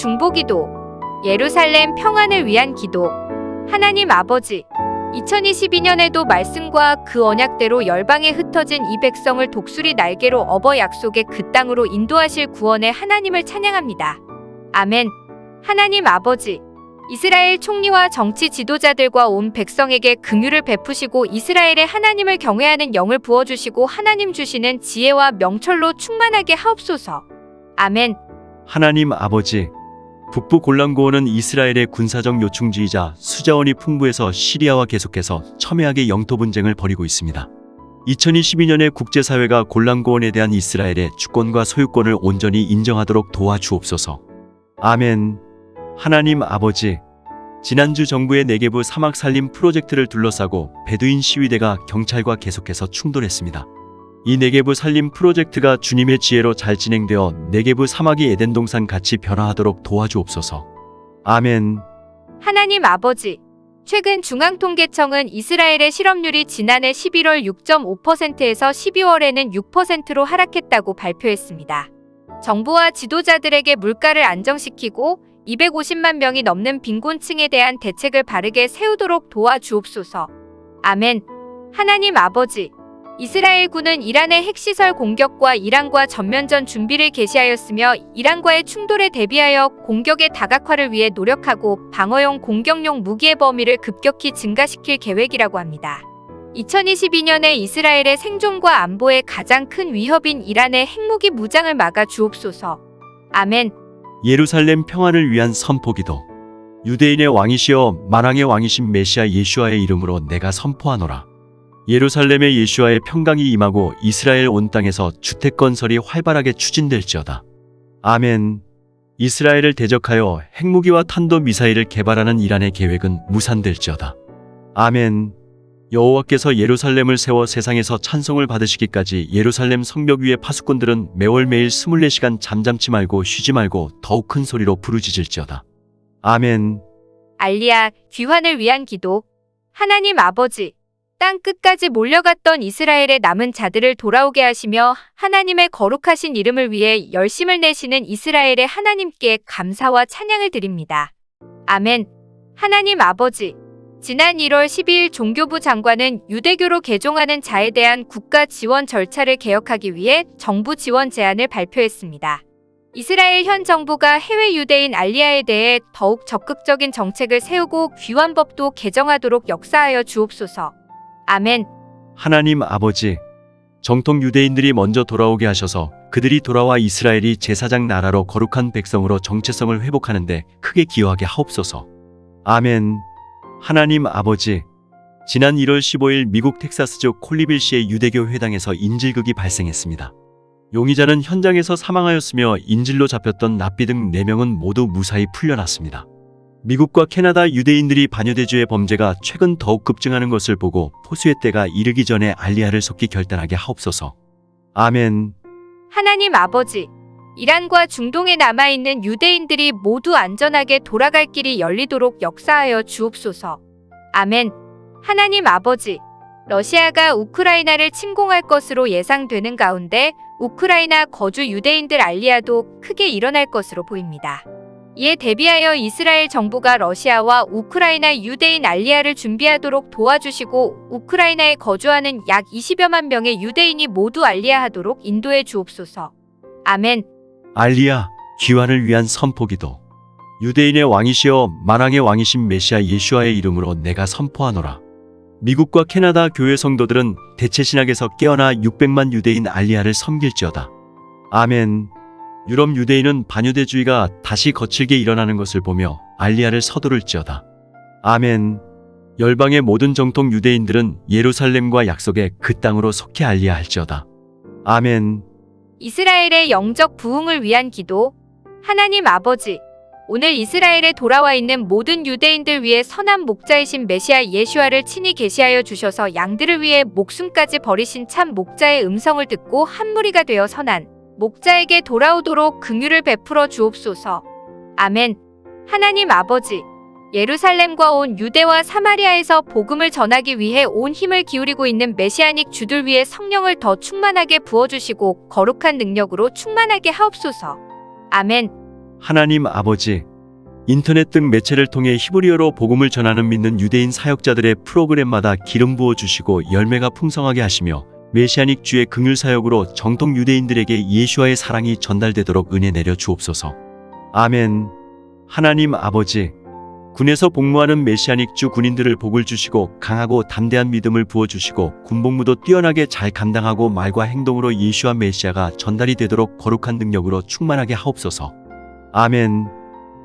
이스라엘 회복 중보 기도, 예루살렘 평안을 위한 기도, 하나님 아버지, 2022년에도 말씀과 그 언약대로 열방에 흩어진 이 백성을 독수리 날개로 업어 약속의 그 땅으로 인도하실 구원의 하나님을 찬양합니다. 아멘. 하나님 아버지, 이스라엘 총리와 정치 지도자들과 온 백성에게 긍휼을 베푸시고 이스라엘의 하나님을 경외하는 영을 부어주시고 하나님 주시는 지혜와 명철로 충만하게 하옵소서. 아멘. 하나님 아버지, 북부 골란고원은 이스라엘의 군사적 요충지이자 수자원이 풍부해서 시리아와 계속해서 첨예하게 영토 분쟁을 벌이고 있습니다. 2022년에 국제사회가 골란고원에 대한 이스라엘의 주권과 소유권을 온전히 인정하도록 도와주옵소서. 아멘. 하나님 아버지, 지난주 정부의 내개부 사막 살림 프로젝트를 둘러싸고 베두인 시위대가 경찰과 계속해서 충돌했습니다. 이 네게부 살림 프로젝트가 주님의 지혜로 잘 진행되어 네게부 사막이 에덴 동산 같이 변화하도록 도와주옵소서. 아멘. 하나님 아버지, 최근 중앙통계청은 이스라엘의 실업률이 지난해 11월 6.5%에서 12월에는 6%로 하락했다고 발표했습니다. 정부와 지도자들에게 물가를 안정시키고 250만 명이 넘는 빈곤층에 대한 대책을 바르게 세우도록 도와주옵소서. 아멘. 하나님 아버지, 이스라엘 군은 이란의 핵시설 공격과 이란과 전면전 준비를 개시하였으며 이란과의 충돌에 대비하여 공격의 다각화를 위해 노력하고 방어용 공격용 무기의 범위를 급격히 증가시킬 계획이라고 합니다. 2022년에 이스라엘의 생존과 안보에 가장 큰 위협인 이란의 핵무기 무장을 막아 주옵소서. 아멘. 예루살렘 평안을 위한 선포기도. 유대인의 왕이시여 만왕의 왕이신 메시아 예슈아의 이름으로 내가 선포하노라. 예루살렘의 예슈아의 평강이 임하고 이스라엘 온 땅에서 주택 건설이 활발하게 추진될지어다. 아멘. 이스라엘을 대적하여 핵무기와 탄도 미사일을 개발하는 이란의 계획은 무산될지어다. 아멘. 여호와께서 예루살렘을 세워 세상에서 찬송을 받으시기까지 예루살렘 성벽 위의 파수꾼들은 매월 매일 24시간 잠잠치 말고 쉬지 말고 더욱 큰 소리로 부르짖을지어다. 아멘. 알리야, 귀환을 위한 기도. 하나님 아버지, 땅 끝까지 몰려갔던 이스라엘의 남은 자들을 돌아오게 하시며 하나님의 거룩하신 이름을 위해 열심을 내시는 이스라엘의 하나님께 감사와 찬양을 드립니다. 아멘. 하나님 아버지, 지난 1월 12일 종교부 장관은 유대교로 개종하는 자에 대한 국가 지원 절차를 개혁하기 위해 정부 지원 제안을 발표했습니다. 이스라엘 현 정부가 해외 유대인 알리아에 대해 더욱 적극적인 정책을 세우고 귀환법도 개정하도록 역사하여 주옵소서. 아멘. 하나님 아버지, 정통 유대인들이 먼저 돌아오게 하셔서 그들이 돌아와 이스라엘이 제사장 나라로 거룩한 백성으로 정체성을 회복하는데 크게 기여하게 하옵소서. 아멘. 하나님 아버지, 지난 1월 15일 미국 텍사스주 콜리빌시의 유대교 회당에서 인질극이 발생했습니다. 용의자는 현장에서 사망하였으며 인질로 잡혔던 납비 등 4명은 모두 무사히 풀려났습니다. 미국과 캐나다 유대인들이 반유대주의 범죄가 최근 더욱 급증하는 것을 보고 포수의 때가 이르기 전에 알리아를 속기 결단하게 하옵소서. 아멘. 하나님 아버지, 이란과 중동에 남아있는 유대인들이 모두 안전하게 돌아갈 길이 열리도록 역사하여 주옵소서. 아멘. 하나님 아버지, 러시아가 우크라이나를 침공할 것으로 예상되는 가운데 우크라이나 거주 유대인들 알리아도 크게 일어날 것으로 보입니다. 이에 대비하여 이스라엘 정부가 러시아와 우크라이나 유대인 알리아를 준비하도록 도와주시고 우크라이나에 거주하는 약 20여만 명의 유대인이 모두 알리아하도록 인도해 주옵소서. 아멘. 알리아 귀환을 위한 선포기도 유대인의 왕이시여 만왕의 왕이신 메시아 예슈아의 이름으로 내가 선포하노라 미국과 캐나다 교회 성도들은 대체 신학에서 깨어나 600만 유대인 알리아를 섬길지어다 아멘 유럽 유대인은 반유대주의가 다시 거칠게 일어나는 것을 보며 알리아를 서두를지어다. 아멘. 열방의 모든 정통 유대인들은 예루살렘과 약속의 그 땅으로 속히 알리아할지어다. 아멘. 이스라엘의 영적 부흥을 위한 기도. 하나님 아버지, 오늘 이스라엘에 돌아와 있는 모든 유대인들 위해 선한 목자이신 메시아 예슈아를 친히 계시하여 주셔서 양들을 위해 목숨까지 버리신 참 목자의 음성을 듣고 한 무리가 되어 선한 목자에게 돌아오도록 긍휼을 베풀어 주옵소서. 아멘. 하나님 아버지, 예루살렘과 온 유대와 사마리아에서 복음을 전하기 위해 온 힘을 기울이고 있는 메시아닉 주들 위해 성령을 더 충만하게 부어주시고 거룩한 능력으로 충만하게 하옵소서. 아멘. 하나님 아버지, 인터넷 등 매체를 통해 히브리어로 복음을 전하는 믿는 유대인 사역자들의 프로그램마다 기름 부어 주시고 열매가 풍성하게 하시며 메시아닉 주의 긍휼 사역으로 정통 유대인들에게 예수와의 사랑이 전달되도록 은혜 내려 주옵소서. 아멘. 하나님 아버지, 군에서 복무하는 메시아닉 주 군인들을 복을 주시고 강하고 담대한 믿음을 부어 주시고 군복무도 뛰어나게 잘 감당하고 말과 행동으로 예수와 메시아가 전달이 되도록 거룩한 능력으로 충만하게 하옵소서. 아멘.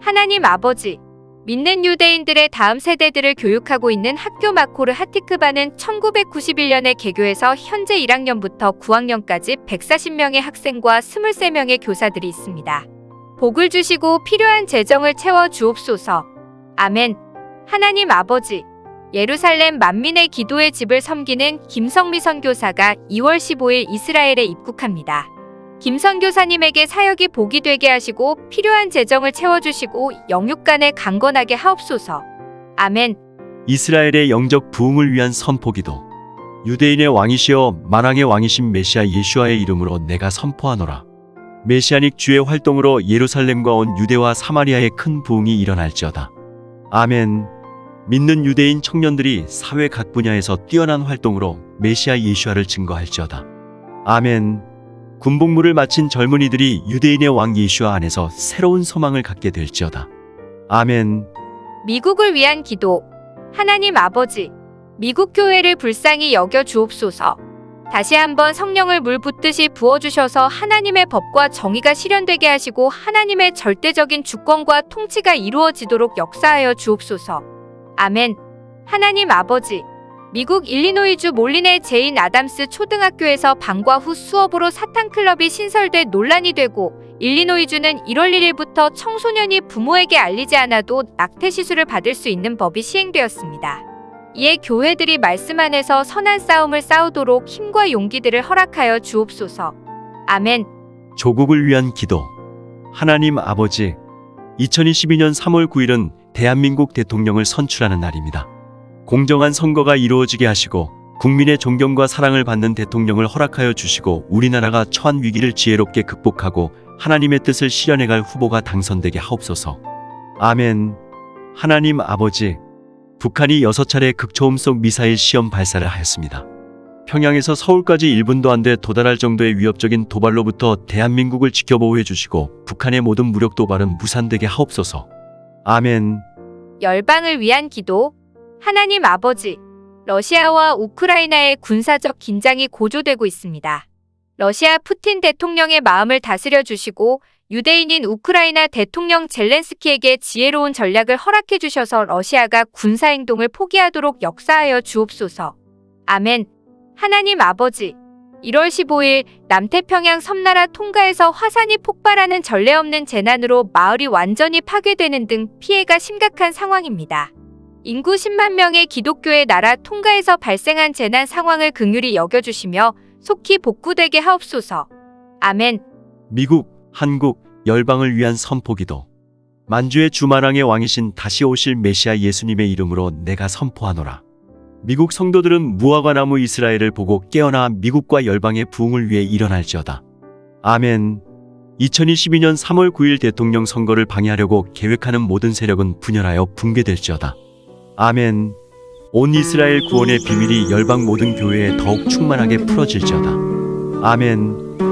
하나님 아버지, 믿는 유대인들의 다음 세대들을 교육하고 있는 학교 마코르 하티크바는 1991년에 개교해서 현재 1학년부터 9학년까지 140명의 학생과 23명의 교사들이 있습니다. 복을 주시고 필요한 재정을 채워 주옵소서. 아멘. 하나님 아버지, 예루살렘 만민의 기도의 집을 섬기는 김성미 선교사가 2월 15일 이스라엘에 입국합니다. 김 선교사님에게 사역이 복이 되게 하시고 필요한 재정을 채워주시고 영육간에 강건하게 하옵소서. 아멘. 이스라엘의 영적 부흥을 위한 선포기도. 유대인의 왕이시여 만왕의 왕이신 메시아 예수와의 이름으로 내가 선포하노라. 메시아닉 주의 활동으로 예루살렘과 온 유대와 사마리아의 큰 부흥이 일어날지어다. 아멘. 믿는 유대인 청년들이 사회 각 분야에서 뛰어난 활동으로 메시아 예수와를 증거할지어다. 아멘. 군복무를 마친 젊은이들이 유대인의 왕 예수와 안에서 새로운 소망을 갖게 될지어다. 아멘. 미국을 위한 기도. 하나님 아버지, 미국 교회를 불쌍히 여겨 주옵소서. 다시 한번 성령을 물 붓듯이 부어주셔서 하나님의 법과 정의가 실현되게 하시고 하나님의 절대적인 주권과 통치가 이루어지도록 역사하여 주옵소서. 아멘. 하나님 아버지, 미국 일리노이주 몰리네 제인 아담스 초등학교에서 방과 후 수업으로 사탄클럽이 신설돼 논란이 되고 일리노이주는 1월 1일부터 청소년이 부모에게 알리지 않아도 낙태 시술을 받을 수 있는 법이 시행되었습니다. 이에 교회들이 말씀 안에서 선한 싸움을 싸우도록 힘과 용기들을 허락하여 주옵소서. 아멘. 조국을 위한 기도. 하나님 아버지, 2022년 3월 9일은 대한민국 대통령을 선출하는 날입니다. 공정한 선거가 이루어지게 하시고 국민의 존경과 사랑을 받는 대통령을 허락하여 주시고 우리나라가 처한 위기를 지혜롭게 극복하고 하나님의 뜻을 실현해갈 후보가 당선되게 하옵소서. 아멘. 하나님 아버지, 북한이 여섯 차례 극초음속 미사일 시험 발사를 하였습니다. 평양에서 서울까지 1분도 안 돼 도달할 정도의 위협적인 도발로부터 대한민국을 지켜보호해 주시고 북한의 모든 무력 도발은 무산되게 하옵소서. 아멘. 열방을 위한 기도. 하나님 아버지, 러시아와 우크라이나의 군사적 긴장이 고조되고 있습니다. 러시아 푸틴 대통령의 마음을 다스려 주시고 유대인인 우크라이나 대통령 젤렌스키에게 지혜로운 전략을 허락해 주셔서 러시아가 군사 행동을 포기하도록 역사하여 주옵소서. 아멘. 하나님 아버지, 1월 15일 남태평양 섬나라 통가에서 화산이 폭발하는 전례 없는 재난으로 마을이 완전히 파괴되는 등 피해가 심각한 상황입니다. 인구 10만 명의 기독교의 나라 통가에서 발생한 재난 상황을 긍휼히 여겨주시며 속히 복구되게 하옵소서. 아멘. 미국, 한국, 열방을 위한 선포기도. 만주의 주마랑의 왕이신 다시 오실 메시아 예수님의 이름으로 내가 선포하노라. 미국 성도들은 무화과 나무 이스라엘을 보고 깨어나 미국과 열방의 부흥을 위해 일어날지어다. 아멘. 2022년 3월 9일 대통령 선거를 방해하려고 계획하는 모든 세력은 분열하여 붕괴될지어다. 아멘. 온 이스라엘 구원의 비밀이 열방 모든 교회에 더욱 충만하게 풀어질지어다. 아멘.